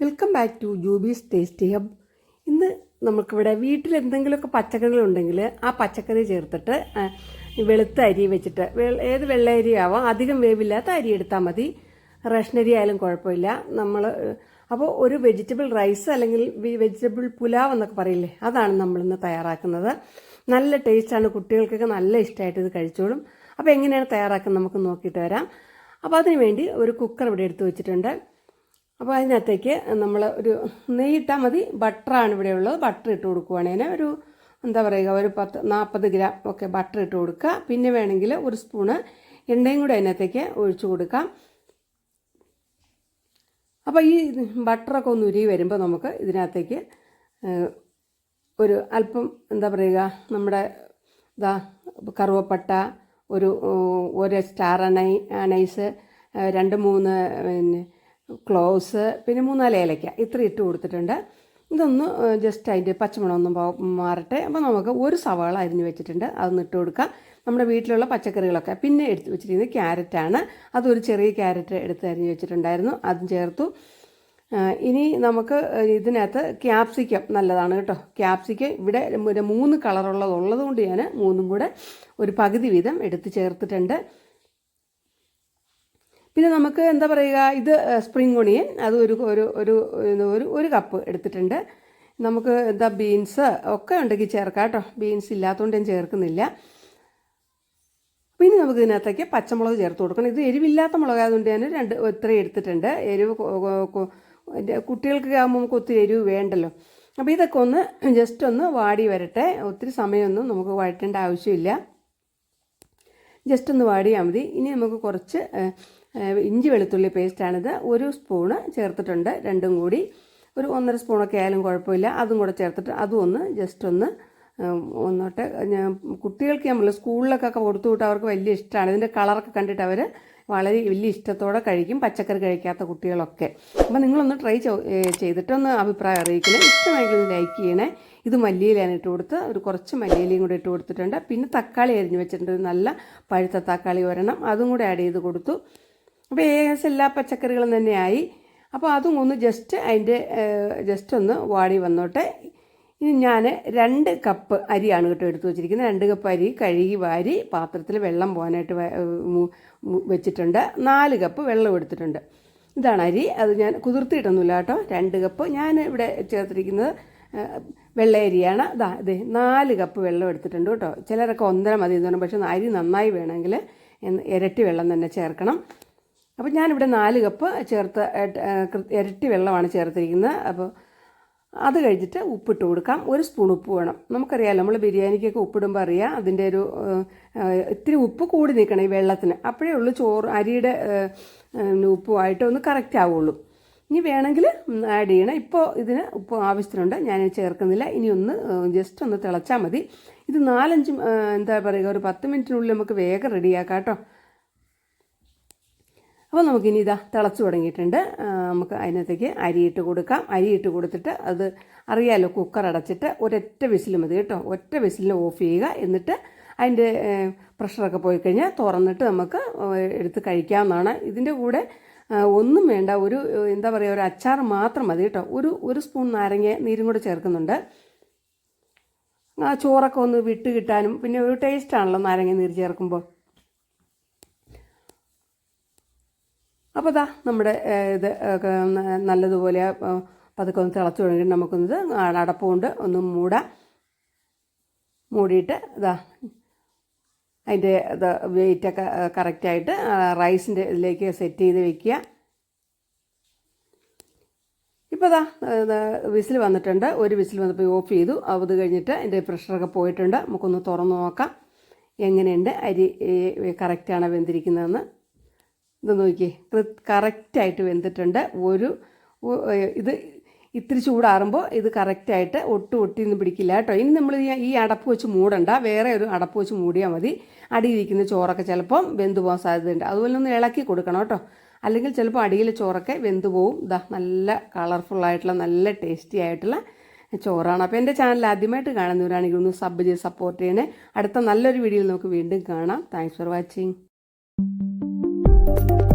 Welcome back to Jubi's tasty hub ഇന്ന് നമുക്കിവിടെ വീട്ടിൽ എന്തെങ്കിലുമൊക്കെ പച്ചക്കറികൾ ഉണ്ടെങ്കിൽ ആ പച്ചക്കറി ചേർത്തിട്ട് വെളുത്ത അരി വെച്ചിട്ട് ഏത് വെള്ള അരി ആവാം അധികം വേവില്ലാത്ത അരി എടുത്താൽ മതി. റേഷൻ അരി ആയാലും കുഴപ്പമില്ല. നമ്മൾ അപ്പോൾ ഒരു വെജിറ്റബിൾ റൈസ് അല്ലെങ്കിൽ വെജിറ്റബിൾ പുലാവ് എന്നൊക്കെ പറയില്ലേ അതാണ് നമ്മളിന്ന് തയ്യാറാക്കുന്നത്. നല്ല ടേസ്റ്റാണ്. കുട്ടികൾക്കൊക്കെ നല്ല ഇഷ്ടമായിട്ട് ഇത് കഴിച്ചോളും. അപ്പോൾ എങ്ങനെയാണ് തയ്യാറാക്കുന്നത് നമുക്ക് നോക്കിയിട്ട് വരാം. അപ്പോൾ അതിന് വേണ്ടി ഒരു കുക്കർ ഇവിടെ എടുത്തു വെച്ചിട്ടുണ്ട്. അപ്പോൾ അതിനകത്തേക്ക് നമ്മൾ ഒരു നെയ്യിട്ടാൽ മതി. ബട്ടറാണ് ഇവിടെ ഉള്ളത്. ബട്ടർ ഇട്ട് കൊടുക്കുവാണെങ്കിൽ ഒരു എന്താ പറയുക ഒരു പത്ത് നാൽപ്പത് ഗ്രാം ഒക്കെ ബട്ടർ ഇട്ട് കൊടുക്കുക. പിന്നെ വേണമെങ്കിൽ ഒരു സ്പൂണ് എണ്ണയും കൂടെ അതിനകത്തേക്ക് ഒഴിച്ചു കൊടുക്കാം. അപ്പോൾ ഈ ബട്ടറൊക്കെ ഒന്ന് ഉരുകി വരുമ്പോൾ നമുക്ക് ഇതിനകത്തേക്ക് ഒരു അല്പം എന്താ പറയുക നമ്മുടെ ഇതാ കറുവപ്പട്ട ഒരു ഒരു സ്റ്റാർ അണൈ അണൈസ് രണ്ട് മൂന്ന് പിന്നെ ക്ലോവ്സ് പിന്നെ മൂന്നാൽ ഏലയ്ക്ക. ഇത്ര ഇട്ട് കൊടുത്തിട്ടുണ്ട്. ഇതൊന്ന് ജസ്റ്റ് അതിന്റെ പച്ചമണമൊന്നും പോ- മാറട്ടെ. അപ്പോൾ നമുക്ക് ഒരു സവാള അരിഞ്ഞ് വെച്ചിട്ടുണ്ട്. അതൊന്ന് ഇട്ട് കൊടുക്കാം. നമ്മുടെ വീട്ടിലുള്ള പച്ചക്കറികളൊക്കെ പിന്നെ എടുത്ത് വെച്ചിരിക്കുന്നത് ക്യാരറ്റാണ് അതൊരു ചെറിയ ക്യാരറ്റ് എടുത്ത് അരിഞ്ഞ് വെച്ചിട്ടുണ്ടായിരുന്നു. അതും ചേർത്തു. ഇനി നമുക്ക് ഇതിനകത്ത് ക്യാപ്സിക്കം നല്ലതാണ് കേട്ടോ. ക്യാപ്സിക്കം ഇവിടെ മൂന്ന് കളറുള്ളത് ഉള്ളത് കൊണ്ട് ഞാൻ മൂന്നും കൂടെ ഒരു പകുതി വീതം എടുത്ത് ചേർത്തിട്ടുണ്ട്. പിന്നെ നമുക്ക് എന്താ പറയുക ഇത് സ്പ്രിംഗ് ഒണിയൻ അത് ഒരു ഒരു ഒരു ഒരു ഒരു കപ്പ് എടുത്തിട്ടുണ്ട്. നമുക്ക് എന്താ ബീൻസ് ഒക്കെ ഉണ്ടെങ്കിൽ ചേർക്കാം കേട്ടോ. ബീൻസ് ഇല്ലാത്തതുകൊണ്ട് ഞാൻ ചേർക്കുന്നില്ല. പിന്നെ നമുക്ക് ഇതിനകത്തേക്ക് പച്ചമുളക് ചേർത്ത് കൊടുക്കണം. ഇത് എരിവില്ലാത്ത മുളക് അതുകൊണ്ട് ഞാൻ രണ്ട് ഒത്തിരി എടുത്തിട്ടുണ്ട്. എരിവ് കൊ- കൊ- കൊ- എന്റെ കുട്ടികൾക്ക് ആകുമ്പോൾ ഒത്തിരി എരിവ് വേണ്ടല്ലോ. അപ്പോൾ ഇതൊക്കെ ഒന്ന് ജസ്റ്റ് ഒന്ന് വാടി വരട്ടെ. ഒത്തിരി സമയമൊന്നും നമുക്ക് വഴറ്റേണ്ട ആവശ്യമില്ല. ജസ്റ്റ് ഒന്ന് വാടിയാൽ മതി. ഇനി നമുക്ക് കുറച്ച് ഇഞ്ചി വെളുത്തുള്ളി പേസ്റ്റാണിത് ഒരു സ്പൂണ് ചേർത്തിട്ടുണ്ട് രണ്ടും കൂടി. ഒരു ഒന്നര സ്പൂണൊക്കെ ആയാലും കുഴപ്പമില്ല. അതും കൂടെ ചേർത്തിട്ട് അതും ഒന്ന് ജസ്റ്റ് ഒന്ന് ഒന്നോട്ടെ ഞാൻ കുട്ടികൾക്ക് നമ്മൾ സ്കൂളിലൊക്കെ കൊടുത്തു വിട്ട് അവർക്ക് വലിയ ഇഷ്ടമാണ് ഇതിന്റെ കളറൊക്കെ കണ്ടിട്ട് അവർ വളരെ വലിയ ഇഷ്ടത്തോടെ കഴിക്കും പച്ചക്കറി കഴിക്കാത്ത കുട്ടികളൊക്കെ. അപ്പോൾ നിങ്ങളൊന്ന് ട്രൈ ചെയ്തിട്ടൊന്ന് അഭിപ്രായം അറിയിക്കണേ. ഇഷ്ടമെങ്കിൽ ലൈക്ക് ചെയ്യണേ. ഇത് മല്ലിയിലാണ് ഇട്ട് കൊടുത്ത് ഒരു കുറച്ച് മല്ലിയിലയും കൂടി ഇട്ട് കൊടുത്തിട്ടുണ്ട്. പിന്നെ തക്കാളി അരിഞ്ഞ് വെച്ചിട്ടുണ്ട്. നല്ല പഴുത്ത തക്കാളി ഒരെണ്ണം. അതും കൂടെ ആഡ് ചെയ്ത് കൊടുത്തു. അപ്പോൾ ഏകദേശം എല്ലാ പച്ചക്കറികളും തന്നെയായി അപ്പോൾ അതും ഒന്ന് ജസ്റ്റ് അതിന്റെ ജസ്റ്റ് ഒന്ന് വാടി വന്നോട്ടെ. ഇനി ഞാൻ രണ്ട് കപ്പ് അരിയാണ് കേട്ടോ എടുത്തു വെച്ചിരിക്കുന്നത്. രണ്ട് കപ്പ് അരി കഴുകി വാരി പാത്രത്തിൽ വെള്ളം പോകാനായിട്ട് വെച്ചിട്ടുണ്ട്. നാല് കപ്പ് വെള്ളം എടുത്തിട്ടുണ്ട്. ഇതാണ് അരി. അത് ഞാൻ കുതിർത്തിയിട്ടൊന്നുമില്ല കേട്ടോ. രണ്ട് കപ്പ് ഞാൻ ഇവിടെ ചേർത്തിരിക്കുന്നത് വെള്ളയരിയാണ് ഇതാ ഇതേ നാല് കപ്പ് വെള്ളം എടുത്തിട്ടുണ്ട് കേട്ടോ. ചിലരൊക്കെ ഒന്നര മതി എന്ന് പറഞ്ഞാൽ പക്ഷേ അരി നന്നായി വേണമെങ്കിൽ ഇരട്ടി വെള്ളം തന്നെ ചേർക്കണം. അപ്പോൾ ഞാനിവിടെ നാല് കപ്പ് ചേർത്ത് ഇരട്ടി വെള്ളമാണ് ചേർത്തിരിക്കുന്നത്. അപ്പോൾ അത് കഴിഞ്ഞിട്ട് ഉപ്പിട്ട് കൊടുക്കാം. ഒരു സ്പൂൺ ഉപ്പ് വേണം. നമുക്കറിയാമല്ലോ നമ്മൾ ബിരിയാണിക്കൊക്കെ ഉപ്പിടുമ്പോൾ അറിയാം അതിന്റെ ഒരു ഇത്തിരി ഉപ്പ് കൂടി നിൽക്കണം ഈ വെള്ളത്തിന്. അപ്പോഴേ ഉള്ളൂ ചോറ് അരിയുടെ ഉപ്പുമായിട്ട് ഒന്ന് കറക്റ്റ് ആവുള്ളൂ. ഇനി വേണമെങ്കിൽ ആഡ് ചെയ്യണം. ഇപ്പോൾ ഇതിന് ഉപ്പ് ആവശ്യത്തിനുണ്ട്. ഞാൻ ചേർക്കുന്നില്ല. ഇനി ഒന്ന് ജസ്റ്റ് ഒന്ന് തിളച്ചാൽ മതി. ഇത് നാലഞ്ച് എന്താ പറയുക ഒരു പത്ത് മിനിറ്റിനുള്ളിൽ നമുക്ക് വേഗം റെഡിയാക്കാം കേട്ടോ. അപ്പോൾ നമുക്കിനി ഇതാ തിളച്ച് തുടങ്ങിയിട്ടുണ്ട്. നമുക്ക് അതിനകത്തേക്ക് അരിയിട്ട് കൊടുക്കാം. അരിയിട്ട് കൊടുത്തിട്ട് അത് അറിയാമല്ലോ കുക്കർ അടച്ചിട്ട് ഒരൊറ്റ വിസിൽ മതി കേട്ടോ. ഒറ്റ വിസിലിന് ഓഫ് ചെയ്യുക. എന്നിട്ട് അതിന്റെ പ്രഷറൊക്കെ പോയി കഴിഞ്ഞാൽ തുറന്നിട്ട് നമുക്ക് എടുത്ത് കഴിക്കാവുന്നതാണ്. ഇതിന്റെ കൂടെ ഒന്നും വേണ്ട. ഒരു എന്താ പറയുക ഒരു അച്ചാർ മാത്രം മതി കേട്ടോ. ഒരു ഒരു സ്പൂൺ നാരങ്ങ നീരും കൂടെ ചേർക്കുന്നുണ്ട്. ആ ചോറൊക്കെ ഒന്ന് വിട്ട് കിട്ടാനും പിന്നെ ഒരു ടേസ്റ്റാണല്ലോ നാരങ്ങ നീര് ചേർക്കുമ്പോൾ. അപ്പോൾ ഇതാ നമ്മുടെ ഇത് നല്ലതുപോലെ പതുക്കെ ഒന്ന് തിളച്ച് തുടങ്ങി നമുക്കൊന്നത് അടപ്പ് കൊണ്ട് ഒന്ന് മൂടാം. മൂടിയിട്ട് ഇതാ അതിന്റെ ഇത് വെയിറ്റൊക്കെ കറക്റ്റായിട്ട് റൈസിന്റെ ഇതിലേക്ക് സെറ്റ് ചെയ്ത് വെക്കുക. ഇപ്പോൾ ഇതാ വിസിൽ വന്നിട്ടുണ്ട്. ഒരു വിസിൽ വന്നപ്പോൾ ഓഫ് ചെയ്തു. അത് കഴിഞ്ഞിട്ട് അതിന്റെ പ്രഷറൊക്കെ പോയിട്ടുണ്ട്. നമുക്കൊന്ന് തുറന്ന് നോക്കാം. എങ്ങനെയുണ്ട് അരി കറക്റ്റാണ് വെന്തിരിക്കുന്നതെന്ന്. ഇത് നോക്കിയേ. കറക്റ്റായിട്ട് വെന്തിട്ടുണ്ട്. ഒരു ഇത് ഇത്തിരി ചൂടാറുമ്പോൾ ഇത് കറക്റ്റായിട്ട് ഒട്ടും ഒട്ടിയൊന്നും പിടിക്കില്ല കേട്ടോ. ഇനി നമ്മൾ ഈ അടപ്പ് വെച്ച് മൂടണ്ട. വേറെ ഒരു അടപ്പ് വെച്ച് മൂടിയാൽ മതി. അടിയിരിക്കുന്ന ചോറൊക്കെ ചിലപ്പം വെന്തു പോകാൻ സാധ്യതയുണ്ട്. അതുപോലെ ഒന്ന് ഇളക്കി കൊടുക്കണം കേട്ടോ. അല്ലെങ്കിൽ ചിലപ്പോൾ അടിയിലെ ചോറൊക്കെ വെന്തു പോവും. ഇതാ നല്ല കളർഫുള്ളായിട്ടുള്ള നല്ല ടേസ്റ്റി ആയിട്ടുള്ള ചോറാണ്. അപ്പോൾ എന്റെ ചാനൽ ആദ്യമായിട്ട് കാണുന്നവരാണെങ്കിൽ ഒന്ന് സബ് ചെയ്ത് സപ്പോർട്ട് ചെയ്യണേ. അടുത്ത നല്ലൊരു വീഡിയോയിൽ നമുക്ക് വീണ്ടും കാണാം. Thanks for watching Thank you